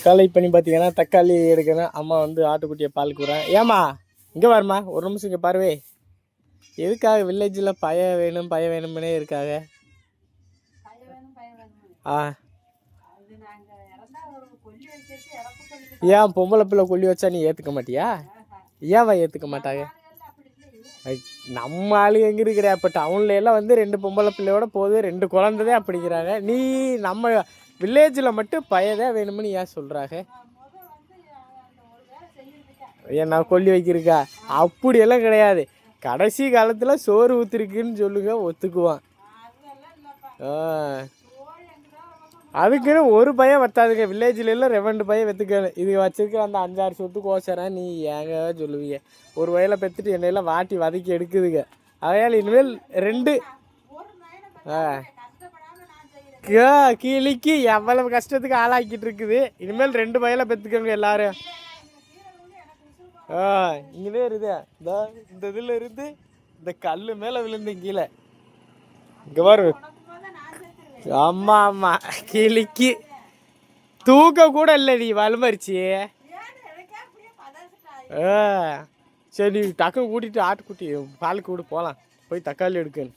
காலை பண்ணி பார்த்தீங்கன்னா தக்காளி எடுக்கணும் அம்மா வந்து ஆட்டுக்குட்டியை பால் கூறேன் ஏம்மா இங்கே வரமா ஒரு நிமிஷம் இங்கே பாருவே எதுக்காக வில்லேஜில் பய வேணும் பய வேணும்னே இருக்காங்க ஆ. ஏன் பொம்பளை பிள்ளை கொல்லி வச்சா நீ ஏற்றுக்க மாட்டியா? ஏன்வா ஏற்றுக்க மாட்டாங்க நம்ம ஆளு எங்கே இருக்கிற? இப்போ டவுன்ல எல்லாம் வந்து ரெண்டு பொம்பளை பிள்ளையோட போகுது ரெண்டு குழந்தைதே அப்படிங்கிறாங்க. நீ நம்ம வில்லேஜில் மட்டும் பயதே வேணும்னு ஏன் சொல்கிறாங்க ஏன் நான் கொல்லி வைக்கிறக்கா? அப்படியெல்லாம் கிடையாது. கடைசி காலத்தில் சோறு ஊற்றிருக்குன்னு சொல்லுங்க ஒத்துக்குவான். ஆ. அதுக்குன்னு ஒரு பையன் வத்தாதுங்க. வில்லேஜில் எல்லாம் ரெவண்டு பையன் வெத்துக்கணும் இது வச்சிருக்க அந்த அஞ்சாறு சொத்து கோசரம் நீ ஏங்க சொல்லுவீங்க? ஒரு வயலை பெற்றுட்டு என்னையெல்லாம் வாட்டி வதக்கி எடுக்குதுங்க. அதையால் இனிமேல் ரெண்டு. ஆ. கே- கிளிக்கு எவ்வளவு கஷ்டத்துக்கு ஆளாக்கிட்டு இருக்குது. இனிமேல் ரெண்டு வயலை பெற்றுக்கோங்க எல்லாரும். ஆ இங்கே இருக்குது. இந்த இந்த இதில் இருந்து இந்த கல் மேலே விழுந்து கீழே. இங்கே பாரு. அம்மா ஆமா கிளிக்கு. தூக்க கூட இல்லை நீ வலுமரிச்சி. ஆ சரி நீ டக்கு கூட்டிட்டு ஆட்டுக்குட்டி பால் கூட போகலாம் போய் தக்காளி எடுக்கணும்.